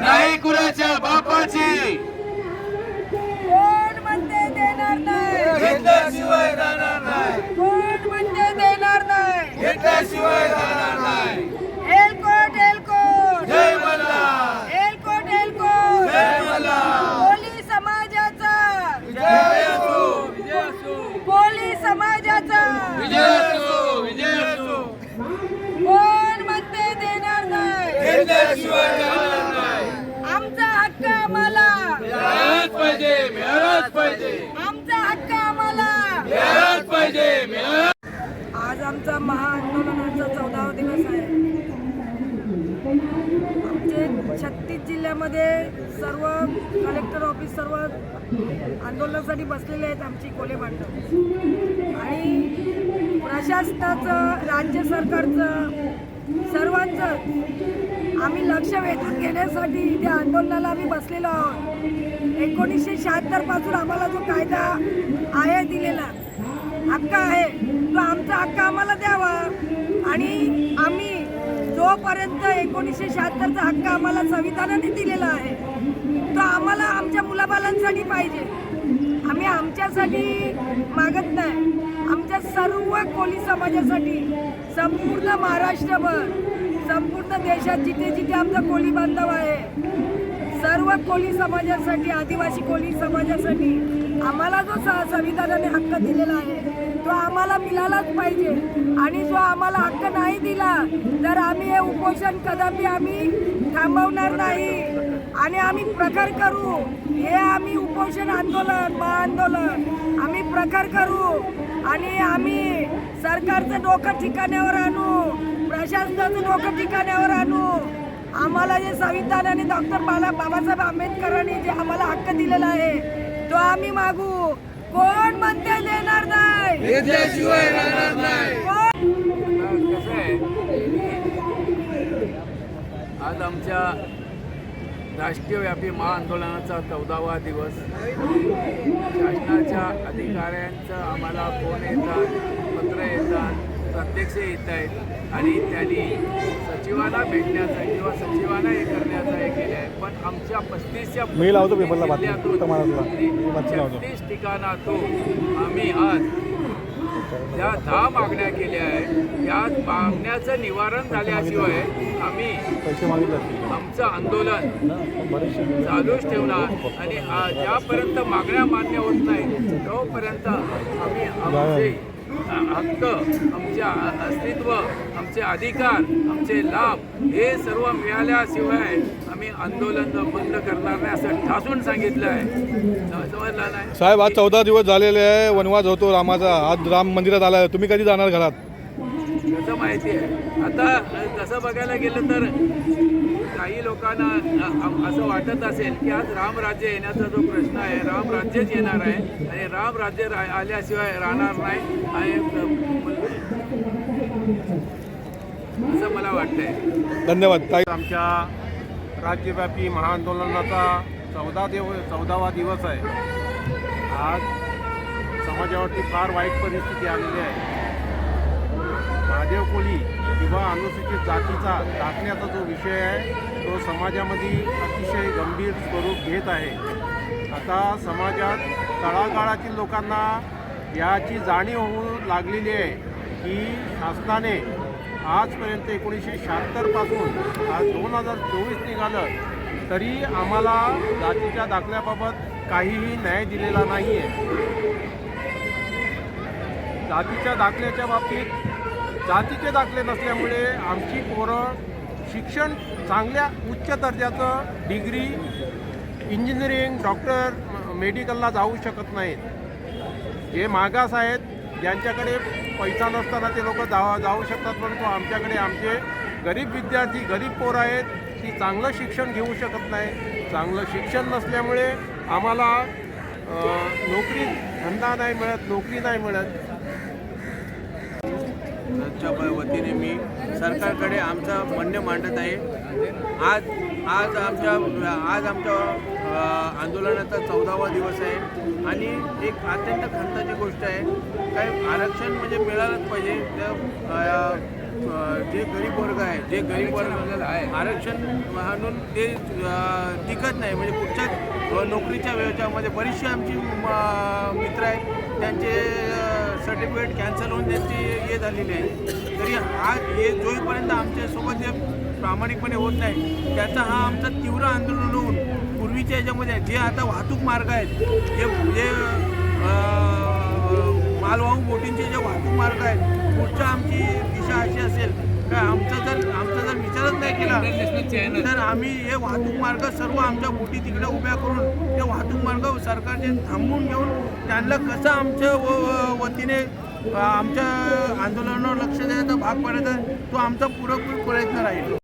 नाही कुणाच्या बापाची. कोण म्हणते देणार नाही? घेतल्याशिवाय राहणार नाही. कोण म्हणते देणार नाही? घेतल्याशिवाय राहणार नाही. एलकोट एलकोट जय मल्हार. एलकोट एलकोट जय मल्हार. कोली समाजाचा. जय असो विजय असो. कोली समाजाचा. विजय असो विजय असो. कोण म्हणते देणार नाही? घेतल्याशिवाय राहणार नाही आमचा हक्क आम्हाला मिळालाच पाहिजे मिळालाच पाहिजे. आमचा हक्क आम्हाला. मिळालाच पाहिजे आज आमचा महाआंदोलनाचा चौदावा दिवस आहे. आमचे छत्तीस जिल्ह्यामध्ये सर्व कलेक्टर ऑफिस सर्व आंदोलनासाठी बसलेले आहेत आमची कोले बांधव आणि प्रशासनाचं राज्य सरकारचं सर्वांचं आम्ही लक्ष वेधून घेण्यासाठी त्या आंदोलनाला आम्ही बसलेलो आहोत. एकोणीसशे शहात्तरपासून आम्हाला जो कायदा आहे दिलेला हक्क आहे तो आमचा हक्क आम्हाला द्यावा. आणि आम्ही जोपर्यंत एकोणीसशे शहात्तरचा हक्क आम्हाला संविधानाने दिलेला आहे तो आम्हाला आमच्या मुलाबालांसाठी पाहिजे. आम्ही आमच्यासाठी मागत नाही. आमच्या सर्व कोली समाजासाठी संपूर्ण महाराष्ट्रभर संपूर्ण देशात जिथे जिथे आमचा कोळी बांधव आहे सर्व कोली समाजासाठी आदिवासी कोली समाजासाठी आम्हाला जो स- संविधानाने हक्क दिलेला आहे तो आम्हाला मिळालाच पाहिजे. आणि जो आम्हाला हक्क नाही दिला तर आम्ही हे उपोषण कदापि आम्ही थांबवणार नाही. आणि आम्ही प्रकार करू. हे आम्ही उपोषण आंदोलन महाआंदोलन आम्ही प्रकार करू. आणि आम्ही सरकारचं डोकं ठिकाण्यावर आणू प्रशासनाचं डोकं ठिकाण्यावर आणू. आम्हाला जे संविधानाने डॉक्टर बाला बाबासाहेब आंबेडकरांनी जे आम्हाला हक्क दिलेला आहे तो आम्ही मागू. कोण म्हणते देणार नाही? आज आमच्या राष्ट्रव्यापी महाआंदोलनाचा चौदावा दिवस. शासनाच्या अधिकाऱ्यांचं आम्हाला फोन येतात पत्र येतात प्रत्यक्ष येत आहेत आणि त्यांनी सचिवांना भेटण्याचा किंवा सचिवांना हे करण्याचा हे केलं आहे. पण आमच्या पस्तीसच्या मी लावतो पेपरला बातमी, ठिकाणातून आम्ही आज ज्या दहा मागण्या केल्या आहेत या मागण्याचं निवारण झाल्याशिवाय आम्ही आमचं आंदोलन चालूच ठेवणार. आणि ज्यापर्यंत मागण्या मान्य होत नाही तोपर्यंत आम्ही आमचे हक्क आमचे अस्तित्व आमचे अधिकार आमचे लाभ हे सर्व मिळाल्याशिवाय आम्ही आंदोलन बंद करणार नाही असं ठासून सांगितलं आहे. साहेब आज चौदा दिवस झालेले आहे. वनवास होतो. रामाचा आज राम मंदिरात आलाय तुम्ही कधी जाणार घरात? कसं माहिती आहे. आता तसं बघायला गेलं तर काही लोकांना असं वाटत असेल की आज रामराज्य येण्याचा जो प्रश्न आहे रामराज्यच येणार आहे आणि रामराज्य रा आल्याशिवाय राहणार नाही आणि असं मला वाटतंय. धन्यवाद. आमच्या राज्यव्यापी महाआंदोलनाचा चौदा दिव चौदावा दिवस आहे. आज समाजावरती फार वाईट परिस्थिती आलेली आहे. महादेव कोळी किंवा अनुसूचित जातीचा टाकण्याचा जो विषय आहे तो समाजामध्ये अतिशय गंभीर स्वरूप घेत आहे. आता समाजात तळागाळातील लोकांना याची जाणीव होऊ लागलेली आहे की शासनाने आजपर्यंत एकोणीसशे शहात्तरपासून आज दोन हजार चोवीस निघालं तरी आम्हाला जातीच्या दाखल्याबाबत काहीही न्याय दिलेला नाही आहे जातीच्या दाखल्याच्या बाबतीत जातीचे दाखले नसल्यामुळे आमची पोरं शिक्षण चांगल्या उच्च दर्जाचं डिग्री इंजिनिअरिंग डॉक्टर मेडिकलला जाऊ शकत नाहीत. जे मागास आहेत ज्यांच्याकडे पैसा नसताना ते लोक जा जाऊ शकतात परंतु आमच्याकडे आमचे गरीब विद्यार्थी गरीब पोरं आहेत ती चांगलं शिक्षण घेऊ शकत नाही. चांगलं शिक्षण नसल्यामुळे आम्हाला नोकरी धंदा नाही मिळत नोकरी नाही मिळत. वतीने मी सरकारकडे आमचं म्हणणं मांडत आहे. आज आज आमच्या आज आमच्या आंदोलनाचा चौदावा दिवस आहे. आणि एक अत्यंत खंताची गोष्ट आहे. काय आरक्षण म्हणजे मिळालंच पाहिजे. त्या जे गरीब वर्ग आहे जे गरीब वर्ग आहे. आरक्षण म्हणून ते टिकत नाही. म्हणजे कुठच्याच नोकरीच्या व्यवसायामध्ये बरीचशी आमची मित्र आहेत. त्यांचे सर्टिफिकेट कॅन्सल होऊन त्यांची हे झालेली आहे. तरी हा हे जो प्रामाणिकपणे होत नाही. त्याचा हा आमचा तीव्र आंदोलन होऊन पूर्वीच्या याच्यामध्ये जे आता वाहतूक मार्ग आहेत जे जे मालवाहू बोटींचे जे वाहतूक मार्ग आहेत पुढच्या आमची दिशा अशी असेल का आमचा जर आमचा जर विचारच नाही केला तर आम्ही हे वाहतूक मार्ग सर्व आमच्या बोटी तिकडे उभ्या करून ते वाहतूक मार्ग सरकारचे थांबवून घेऊन त्यांना कसं आमच्या व- वतीने आमच्या आंदोलनावर लक्ष द्यायचा भाग पडायचा तो आमचा पुरेपूर प्रयत्न राहील.